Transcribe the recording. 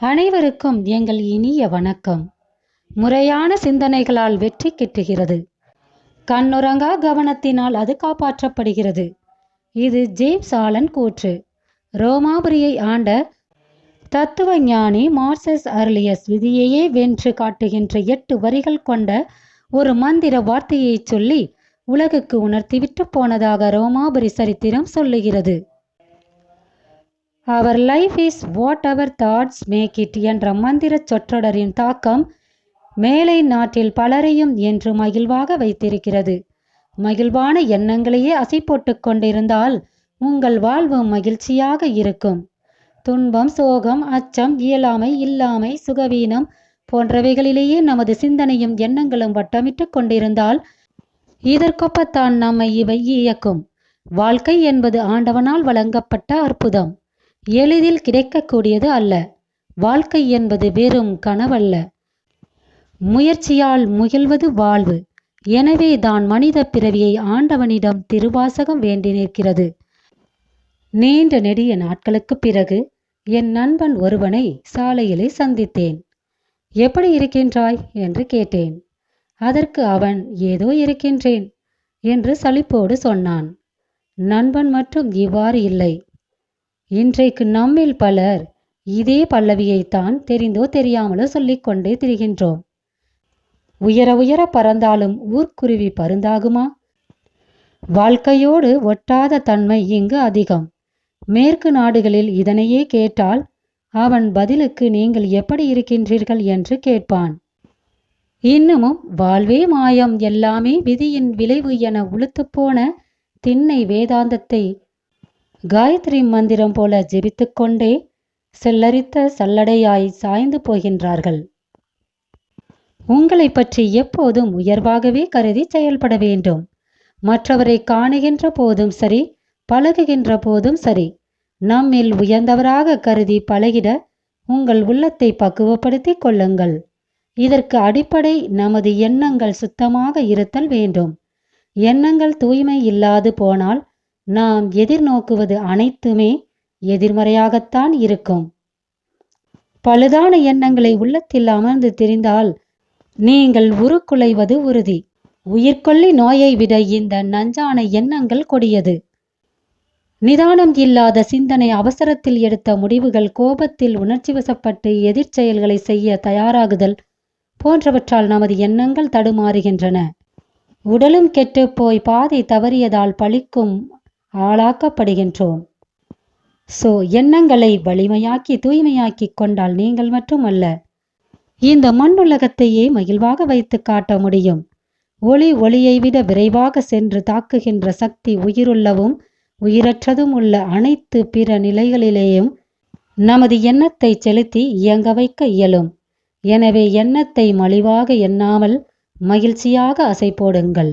அனைவருக்கும் எங்கள் இனிய வணக்கம். முறையான சிந்தனைகளால் வெற்றி கிட்டுகிறது. கண்ணுறங்கா கவனத்தினால் அது காப்பாற்றப்படுகிறது. இது ஜேம்ஸ் ஆலன் கூற்று. ரோமாபுரியை ஆண்ட தத்துவ ஞானி மார்சஸ் அர்லியஸ் விதியையே வென்று காட்டுகின்ற எட்டு வரிகள் கொண்ட ஒரு மந்திர வார்த்தையை சொல்லி உலகுக்கு உணர்த்திவிட்டு போனதாக ரோமாபுரி சரித்திரம் சொல்லுகிறது. அவர் life is what our thoughts make it என்ற மந்திர சொற்றொடரின் தாக்கம் மேலை நாட்டில் பலரையும் என்று மகிழ்வாக வைத்திருக்கிறது. மகிழ்வான எண்ணங்களையே அசை போட்டு கொண்டிருந்தால் உங்கள் வாழ்வு மகிழ்ச்சியாக இருக்கும். துன்பம் சோகம் அச்சம் இயலாமை இல்லாமை சுகவீனம் போன்றவைகளிலேயே நமது சிந்தனையும் எண்ணங்களும் வட்டமிட்டு கொண்டிருந்தால் இதற்கொப்பத்தான் நம்மை இவை இயக்கும். வாழ்க்கை என்பது ஆண்டவனால் வழங்கப்பட்ட அற்புதம். எளிதில் கிடைக்கக்கூடியது அல்ல. வாழ்க்கை என்பது வெறும் கனவல்ல. முயற்சியால் முயல்வது வாழ்வு. எனவே தான் மனித பிறவியை ஆண்டவனிடம் திருவாசகம் வேண்டி நிற்கிறது. நீண்ட நெடிய நாட்களுக்கு பிறகு என் நண்பன் ஒருவனை சாலையிலே சந்தித்தேன். எப்படி இருக்கின்றாய்? என்று கேட்டேன். அதற்கு அவன் ஏதோ இருக்கின்றேன் என்று சலிப்போடு சொன்னான். நண்பன் மட்டும் இவ்வாறு இல்லை. இன்றைக்கு நம்மில் பலர் இதே பல்லவியைத்தான் தெரிந்தோ தெரியாமலோ சொல்லிக்கொண்டே திரிகின்றோம். உயர உயர பறந்தாலும் ஊர்க்குருவி பருந்தாகுமா? வாழ்க்கையோடு ஒட்டாத தன்மை இங்கு அதிகம். மேற்கு நாடுகளில் இதனையே கேட்டால் அவன் பதிலுக்கு நீங்கள் எப்படி இருக்கின்றீர்கள்? என்று கேட்பான். இன்னமும் வாழ்வே மாயம் எல்லாமே விதியின் விளைவு என உளுத்துப்போன திண்ணை வேதாந்தத்தை காயத்ரி மந்திரம் போல ஜெபித்துக்கொண்டே செல்லரித்த சல்லடையாய் சாய்ந்து போகின்றார்கள். உங்களை பற்றி எப்போதும் உயர்வாகவே கருதி செயல்பட வேண்டும். மற்றவரை காணுகின்ற போதும் சரி பழகுகின்ற போதும் சரி நம்மில் உயர்ந்தவராக கருதி பழகிட உங்கள் உள்ளத்தை பக்குவப்படுத்தி கொள்ளுங்கள். இதற்கு அடிப்படை நமது எண்ணங்கள் சுத்தமாக இருத்தல் வேண்டும். எண்ணங்கள் தூய்மை இல்லாது போனால் நாம் எதிர்நோக்குவது அனைத்துமே எதிர்மறையாகத்தான் இருக்கும். பழுதான எண்ணங்களை உள்ளத்தில் அமர்ந்து தெரிந்தால் நீங்கள் உருக்குலைவது உறுதி. உயிர்கொல்லி நோயை விட இந்த நஞ்சான எண்ணங்கள் கொடியது. நிதானம் இல்லாத சிந்தனை அவசரத்தில் எடுத்த முடிவுகள் கோபத்தில் உணர்ச்சி வசப்பட்டு எதிர்ச்செயல்களை செய்ய தயாராகுதல் போன்றவற்றால் நமது எண்ணங்கள் தடுமாறுகின்றன. உடலும் கெட்டுப்போய் பாதை தவறியதால் பழிக்கும் ஆளாக்கப்படுகின்றோம். சோ எண்ணங்களை வலிமையாக்கி தூய்மையாக்கி கொண்டால் நீங்கள் மட்டுமல்ல இந்த மண்ணுலகத்தையே மகிழ்வாக வைத்து காட்ட முடியும். ஒளி ஒளியை விட விரைவாக சென்று தாக்குகின்ற சக்தி உயிருள்ளவும் உயிரற்றதும் உள்ள அனைத்து பிற நிலைகளிலேயும் நமது எண்ணத்தை செலுத்தி இயங்க வைக்க இயலும். எனவே எண்ணத்தை மலிவாக எண்ணாமல் மகிழ்ச்சியாக அசை போடுங்கள்